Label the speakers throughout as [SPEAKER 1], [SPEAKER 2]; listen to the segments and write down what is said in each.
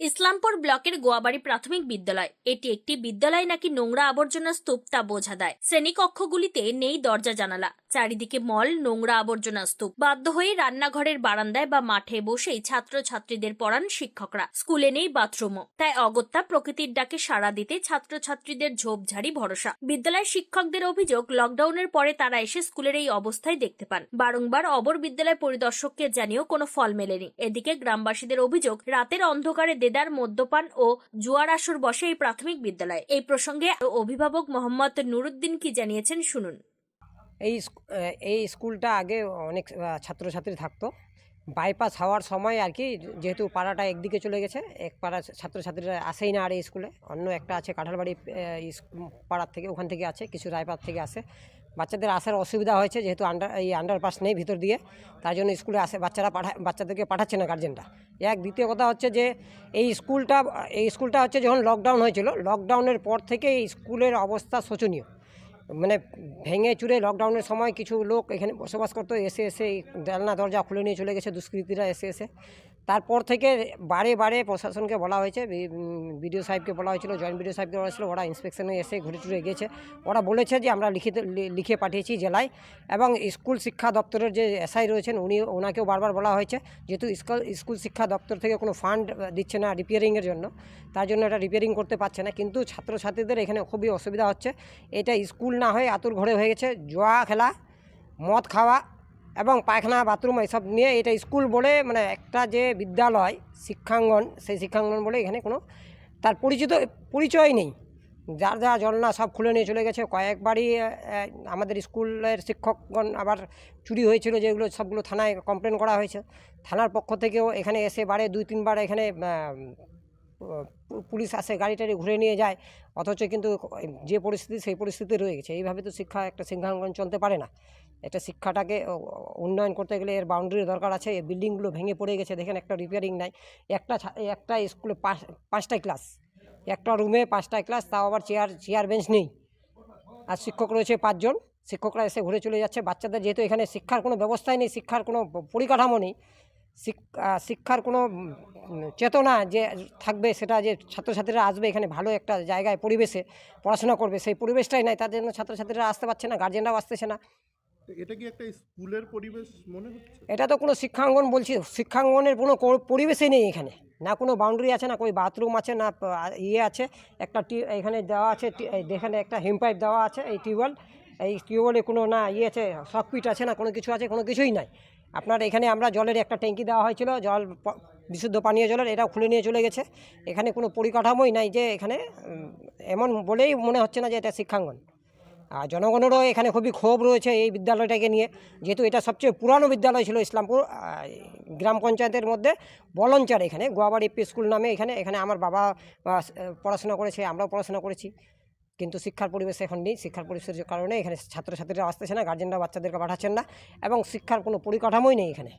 [SPEAKER 1] ইসলামপুর ব্লকের গোয়াবাড়ি প্রাথমিক বিদ্যালয়। এটি একটি বিদ্যালয় নাকি নোংরা আবর্জনা স্তূপ তা বোঝা দেয়। শ্রেণীকক্ষগুলিতে নেই দরজা জানালা। চারিদিকে মল, নোংরা আবর্জনা স্তূপ। বাধ্য হয়ে রান্নাঘরের বারান্দায় বা মাঠে বসেই ছাত্রছাত্রীদের পড়ান শিক্ষকরা। স্কুলে নেই বাথরুমও। তাই অগত্যা প্রকৃতির ডাকে সাড়া দিতে ছাত্রছাত্রীদের ঝোপঝাড়ি ভরসা। বিদ্যালয়ের শিক্ষকদের অভিযোগ, লকডাউনের পরে তারা এসে স্কুলের এই অবস্থায় দেখতে পান। বারংবার অবর বিদ্যালয় পরিদর্শককে জানিয়েও কোনো ফল মেলেনি। এদিকে গ্রামবাসীদের অভিযোগ, রাতের অন্ধকারে দেদার মদ্যপান ও জুয়ার আসর বসে এই প্রাথমিক বিদ্যালয়। এই প্রসঙ্গে অভিভাবক মোহাম্মদ নুরুদ্দিন কি জানিয়েছেন শুনুন।
[SPEAKER 2] এই এই স্কুলটা আগে অনেক ছাত্রছাত্রী থাকতো। বাইপাস হওয়ার সময় আর কি যেহেতু পাড়াটা একদিকে চলে গেছে, এক পাড়া ছাত্রছাত্রীরা আসেই না আর এই স্কুলে। অন্য একটা আছে কাঁঠালবাড়ি পাড়ার থেকে, ওখান থেকে আছে, কিছু রায়পাড় থেকে আসে। বাচ্চাদের আসার অসুবিধা হয়েছে, যেহেতু আন্ডার এই আন্ডারপাস নেই ভিতর দিয়ে, তার জন্য স্কুলে আসে, বাচ্চারা পাঠা, বাচ্চাদেরকে পাঠাচ্ছে না গার্জেনটা এক, দ্বিতীয় কথা হচ্ছে যে, এই স্কুলটা এই স্কুলটা হচ্ছে যখন লকডাউন হয়েছিল লকডাউনের পর থেকে এই স্কুলের অবস্থা শোচনীয়। মানে ভেঙে চুরে লকডাউনের সময় কিছু লোক এখানে বসবাস করতো, এসে এসে জানলা দরজা খুলে নিয়ে চলে গেছে, দুষ্কৃতীরা এসে এসে। তারপর থেকে বারে বারে প্রশাসনকে বলা হয়েছে বিডিও সাহেবকে বলা হয়েছিল, জয়েন্ট বিডিও সাহেবকে বলা হয়েছিল, ওরা ইন্সপেকশনে এসে ঘুরে টুরে গিয়েছে। ওরা বলেছে যে আমরা লিখিত লিখে পাঠিয়েছি জেলায় এবং স্কুল শিক্ষা দপ্তরের যে এসআই রয়েছেন, উনি, ওনাকেও বারবার বলা হয়েছে, যেহেতু স্কুল স্কুল শিক্ষা দপ্তর থেকে কোনো ফান্ড দিচ্ছে না রিপেয়ারিংয়ের জন্য, তার জন্য এটা রিপেয়ারিং করতে পারছে না। কিন্তু ছাত্রছাত্রীদের এখানে খুবই অসুবিধা হচ্ছে। এটা স্কুল না হয়ে আতুর ঘরে হয়ে গেছে, জোয়া খেলা, মদ খাওয়া এবং পায়খানা, বাথরুম এসব নিয়ে এটা স্কুল বলে মানে একটা যে বিদ্যালয়, শিক্ষাঙ্গন, সেই শিক্ষাঙ্গন বলে এখানে কোনো তার পরিচিত, পরিচয় নেই। যার যা জলনা সব খুলে নিয়ে চলে গেছে। কয়েকবারই আমাদের স্কুলের শিক্ষকগণ আবার চুরি হয়েছিল যেগুলো সবগুলো থানায় কমপ্লেন করা হয়েছে। থানার পক্ষ থেকেও এখানে এসে বারে দুই, তিনবার এখানে পুলিশ আসে, গাড়ি টাড়ি ঘুরে নিয়ে যায়। অথচ কিন্তু যে পরিস্থিতি, সেই পরিস্থিতি রয়ে গেছে। এইভাবে তো শিক্ষা একটা শিক্ষাঙ্গন চলতে পারে না। এটা শিক্ষাটাকে উন্নয়ন করতে গেলে এর বাউন্ডারি দরকার আছে। এই বিল্ডিংগুলো ভেঙে পড়ে গেছে, দেখেন একটা রিপেয়ারিং নাই। একটা একটা স্কুলে পাঁচ পাঁচটায় ক্লাস একটা রুমে পাঁচটায় ক্লাস তাও আবার চেয়ার চেয়ার বেঞ্চ নেই। আর শিক্ষক রয়েছে পাঁচজন, শিক্ষকরা এসে ঘুরে চলে যাচ্ছে। বাচ্চাদের যেহেতু এখানে শিক্ষার কোনো ব্যবস্থাই নেই, শিক্ষার কোনো পরিকাঠামো নেই শিক্ষার কোনো চেতনা যে থাকবে, সেটা যে ছাত্রছাত্রীরা আসবে, এখানে ভালো একটা জায়গায় পরিবেশে পড়াশোনা করবে, সেই পরিবেশটাই নাই। তার জন্য ছাত্রছাত্রীরা আসতে পারছে না গার্জেনরাও আসতেছে না।
[SPEAKER 3] এটা কি একটা স্কুলের পরিবেশ মনে হচ্ছে?
[SPEAKER 2] এটা তো কোনো শিক্ষাঙ্গন বলছি, শিক্ষাঙ্গনের কোনো পরিবেশই নেই এখানে। না কোনো বাউন্ডারি আছে, না কোনো বাথরুম আছে, না ইয়ে আছে, একটা টি, এখানে দেওয়া আছে এখানে একটা হিম পাইপ দেওয়া আছে, এই টিউবওয়েল, এই টিউবওয়েলে কোনো না ইয়ে আছে সকপিট আছে, না কোনো কিছু আছে, কোনো কিছুই নাই। আপনার এখানে আমরা জলের একটা ট্যাঙ্কি দেওয়া হয়েছিল, জল বিশুদ্ধ পানীয় জলের, এটাও খুলে নিয়ে চলে গেছে। এখানে কোনো পরিকাঠামোই নাই যে এখানে এমন বলেই মনে হচ্ছে না যে এটা শিক্ষাঙ্গন। আর জনগণেরও এখানে খুবই ক্ষোভ রয়েছে এই বিদ্যালয়টাকে নিয়ে। যেহেতু এটা সবচেয়ে পুরানো বিদ্যালয় ছিল ইসলামপুর গ্রাম পঞ্চায়েতের মধ্যে, বলঞ্চার এখানে, গোয়াবাড়ি পি স্কুল নামে এখানে এখানে আমার বাবা পড়াশোনা করেছে, আমরাও পড়াশোনা করেছি। কিন্তু শিক্ষার পরিবেশ এখন নেই, শিক্ষার পরিবেশের কারণে এখানে ছাত্রছাত্রীরা আসতেছে না গার্জেনরা বাচ্চাদেরকে পাঠাচ্ছেন না এবং শিক্ষার কোনো পরিকাঠামোই নেই এখানে।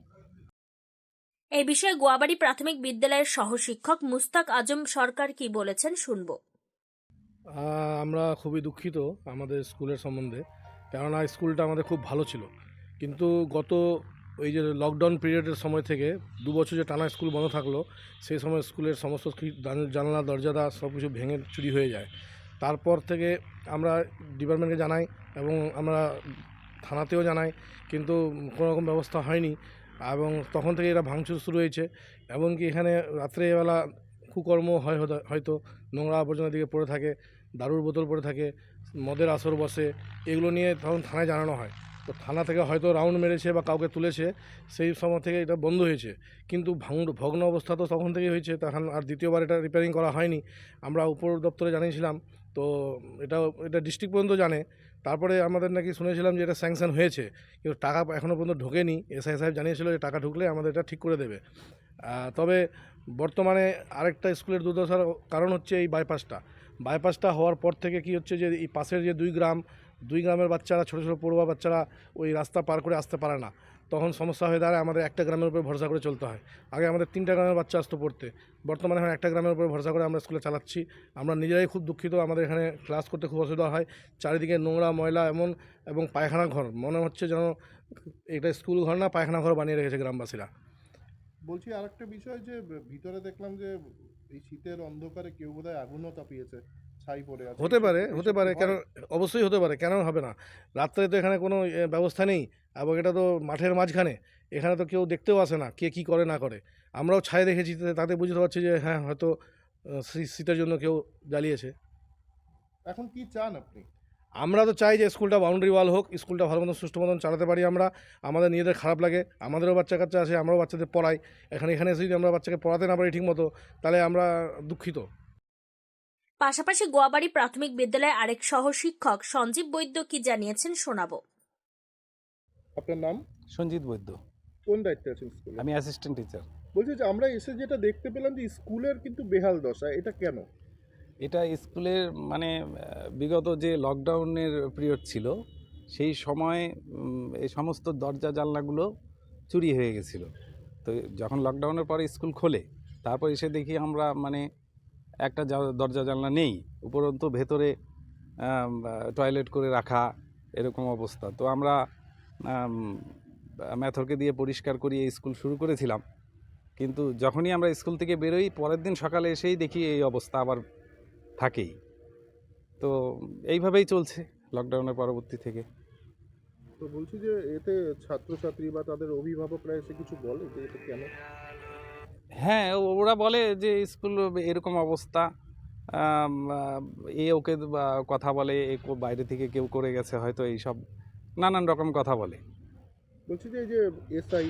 [SPEAKER 1] এই বিষয়ে গোয়াবাড়ি প্রাথমিক বিদ্যালয়ের সহশিক্ষক মুস্তাক আজম সরকার কি বলেছেন শুনব।
[SPEAKER 4] আমরা খুবই দুঃখিত আমাদের স্কুলের সম্বন্ধে। কেননা স্কুলটা আমাদের খুব ভালো ছিল। কিন্তু গত ওই যে লকডাউন পিরিয়ডের সময় থেকে দু বছর যে টানা স্কুল বন্ধ থাকল, সেই সময় স্কুলের সমস্ত জানলা, দরজাদা সব কিছু ভেঙে চুরি হয়ে যায়। তারপর থেকে আমরা ডিপার্টমেন্টকে জানাই এবং আমরা থানাতেও জানাই, কিন্তু কোনো রকম ব্যবস্থা হয়নি। এবং তখন থেকে এরা ভাঙচুর শুরু হয়েছে। এমনকি এখানে রাত্রেবেলা কুকর্ম হয় হয়তো- নোংরা আবর্জনার দিকে পড়ে থাকে, দারুর বোতল পড়ে থাকে, মদের আসর বসে, এগুলো নিয়ে তখন থানায় জানানো হয়। তো থানা থেকে হয়তো রাউন্ড মেরেছে বা কাউকে তুলেছে, সেই সময় থেকে এটা বন্ধ হয়েছে। কিন্তু ভাঙ ভগ্ন অবস্থা তো তখন থেকেই হয়েছে তখন আর দ্বিতীয়বার এটা রিপেয়ারিং করা হয়নি। আমরা উপর দপ্তরে জানিয়েছিলাম, তো এটা এটা ডিস্ট্রিক্ট পর্যন্ত জানে। তারপরে আমাদের নাকি শুনেছিলাম যে এটা স্যাংশন হয়েছে, কিন্তু টাকা এখনও পর্যন্ত ঢোকেনি। এসআই সাহেব জানিয়েছিল যে টাকা ঢুকলে আমাদের এটা ঠিক করে দেবে। তবে বর্তমানে আরেকটা স্কুলের দুর্দশার কারণ হচ্ছে এই বাইপাসটা বাইপাসটা হওয়ার পর থেকে কি হচ্ছে যে এই পাশের যে দুই গ্রাম, দুই গ্রামের বাচ্চারা, ছোটো ছোটো পড়ুয়া বাচ্চারা ওই রাস্তা পার করে আসতে পারে না। তখন সমস্যা হয়ে দাঁড়ায় আমাদের একটা গ্রামের উপরে ভরসা করে চলতে হয়। আগে আমাদের তিনটা গ্রামের বাচ্চা আসতো পড়তে। বর্তমানে এখন একটা গ্রামের উপরে ভরসা করে আমরা স্কুলে চালাচ্ছি। আমরা নিজেরাই খুব দুঃখিত, আমাদের এখানে ক্লাস করতে খুব অসুবিধা হয়। চারিদিকে নোংরা, ময়লা এমন, এবং পায়খানা ঘর। মনে হচ্ছে যেন এটা স্কুল ঘর না, পায়খানা ঘর বানিয়ে রেখেছে গ্রামবাসীরা।
[SPEAKER 3] বলছি আরেকটা বিষয় যে ভিতরে দেখলাম যে এই শীতের অন্ধকারে কেউ বোধহয় আগুনও তাপিয়েছে ছাই পড়ে আছে।
[SPEAKER 4] হতে পারে হতে পারে কেন অবশ্যই হতে পারে কেন হবে না? রাত্রে তো এখানে কোনো ব্যবস্থা নেই এবং এটা তো মাঠের মাঝখানে এখানে তো কেউ দেখতেও আসে না কে কী করে না করে। আমরাও ছায় দেখেছি তাতে বুঝতে পারছি যে হ্যাঁ হয়তো শীতের জন্য কেউ জ্বালিয়েছে।
[SPEAKER 3] এখন কি চান আপনি?
[SPEAKER 4] আমরা তো চাই যে স্কুলটা বাউন্ডারি ওয়াল হোক স্কুলটা ভালো মতন সুষ্ঠু মতন চালাতে পারি আমরা। আমাদের নিজেদের খারাপ লাগে আমাদেরও বাচ্চা কাচ্চা আছে আমরাও বাচ্চাদের পড়াই। এখানে এখানে এসে যদি আমরা বাচ্চাকে পড়াতে না পারি ঠিকমতো তাহলে আমরা দুঃখিত।
[SPEAKER 1] পাশাপাশি গোয়াবাড়ি প্রাথমিক বিদ্যালয়ের আরেক সহ শিক্ষক সঞ্জীব বৈদ্য কি জানিয়েছেন শোনাবো।
[SPEAKER 3] আপনার নাম?
[SPEAKER 5] সঞ্জিত বৈদ্য।
[SPEAKER 3] কোন দায়িত্বে আছেন স্কুলে?
[SPEAKER 5] আমি অ্যাসিস্ট্যান্ট টিচার
[SPEAKER 3] বলছি যে আমরা এসে যেটা দেখতে পেলাম যে স্কুলের কিন্তু বেহাল দশা এটা কেন?
[SPEAKER 5] এটা স্কুলের মানে বিগত যে লকডাউনের পিরিয়ড ছিল, সেই সময় এই সমস্ত দরজা জানলাগুলো চুরি হয়ে গেছিল। তো যখন লকডাউনের পরে স্কুল খোলে, তারপর এসে দেখি আমরা মানে একটা দরজা জানলা নেই, উপরন্তু ভেতরে টয়লেট করে রাখা, এরকম অবস্থা। তো আমরা ম্যাথরকে দিয়ে পরিষ্কার করিয়ে স্কুল শুরু করেছিলাম। কিন্তু যখনই আমরা স্কুল থেকে বেরোই, পরের দিন সকালে এসেই দেখি এই অবস্থা, আবার থাকেই। তো এইভাবেই চলছে লকডাউনের পরবর্তী থেকে।
[SPEAKER 3] তো বলছি যে এতে ছাত্রছাত্রী বা তাদের অভিভাবকরা এসে কিছু বলে যে এটা কেন?
[SPEAKER 5] হ্যাঁ ওরা বলে যে স্কুল এরকম অবস্থা। এ ওকে কথা বলে এ বাইরে থেকে কেউ করে গেছে হয়তো এইসব নানান রকম কথা বলে।
[SPEAKER 3] বলছি যে এই যে এসআই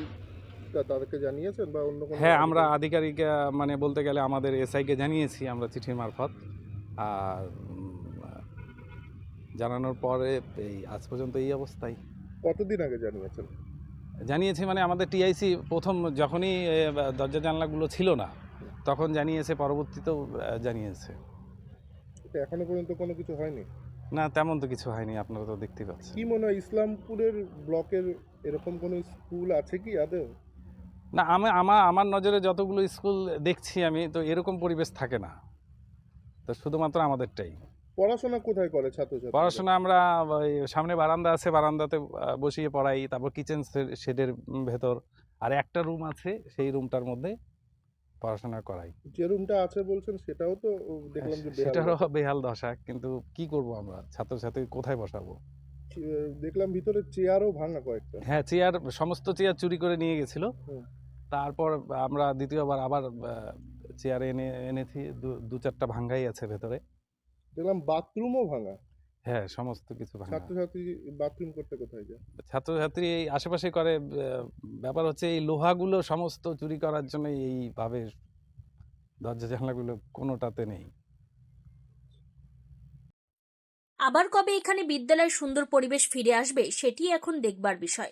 [SPEAKER 3] তাদেরকে জানিয়েছেন বা অন্য
[SPEAKER 5] হ্যাঁ আমরা
[SPEAKER 3] আধিকারিক?
[SPEAKER 5] আধিকারিক মানে বলতে গেলে আমাদের এসআইকে জানিয়েছি আমরা চিঠির মারফত। আর জানানোর পরে এই আজ পর্যন্ত এই অবস্থায়
[SPEAKER 3] কতদিন আগে জানিয়েছেন?
[SPEAKER 5] জানিয়েছি মানে আমাদের টিআইসি প্রথম যখনই দরজা জানলাগুলো ছিল না তখন জানিয়েছে পরবর্তীতেও জানিয়েছে।
[SPEAKER 3] এখনও পর্যন্ত কোনো কিছু হয়নি?
[SPEAKER 5] না তেমন তো কিছু হয়নি আপনারা তো দেখতে পাচ্ছেন।
[SPEAKER 3] কি মনে হয় ইসলামপুরের ব্লকের এরকম কোনো স্কুল আছে কি আদৌ?
[SPEAKER 5] না আমি আমার আমার নজরে যতগুলো স্কুল দেখছি আমি তো এরকম পরিবেশ থাকে না। তো শুধুমাত্র আমাদেরটাই।
[SPEAKER 3] পড়াশোনা কোথায় করে ছাত্রছাত্রী
[SPEAKER 5] পড়াশোনা আমরা ওই সামনে বারান্দা আছে বারান্দাতে বসিয়ে পড়াই তারপর কিচেন শেডের ভেতর। আর একটা রুম আছে সেই রুমটার মধ্যে পড়াশোনা করাই।
[SPEAKER 3] যে রুমটা আছে বলছেন সেটাও তো দেখলাম যে বেহাল
[SPEAKER 5] সেটারও
[SPEAKER 3] দশা।
[SPEAKER 5] বেহাল দশা কিন্তু কি করব আমরা? ছাত্রছাত্রী কোথায় বসাবো?
[SPEAKER 3] দেখলাম ভিতরে চেয়ারও ভাঙা কয়েকটা।
[SPEAKER 5] হ্যাঁ চেয়ার সমস্ত চেয়ার চুরি করে নিয়ে গেছিল। তারপর আমরা দ্বিতীয়বার আবার চেয়ার এনে এনেছি দু- চারটা ভাঙ্গাই আছে ভেতরে।
[SPEAKER 3] দেখলাম বাথরুমও ভাঙা।
[SPEAKER 5] হ্যাঁ সমস্ত কিছু ভাঙা।
[SPEAKER 3] ছাত্রছাত্রী বাথরুম করতে কোথায় যায়?
[SPEAKER 5] ছাত্রছাত্রী এই আশেপাশে করে ব্যাপার হচ্ছে এই লোহাগুলো সমস্ত চুরি করার জন্য এইভাবে দরজা জানলাগুলো কোনোটাতে নেই।
[SPEAKER 1] আবার কবে এখানে বিদ্যালয়ের সুন্দর পরিবেশ ফিরে আসবে সেটি এখন দেখবার বিষয়।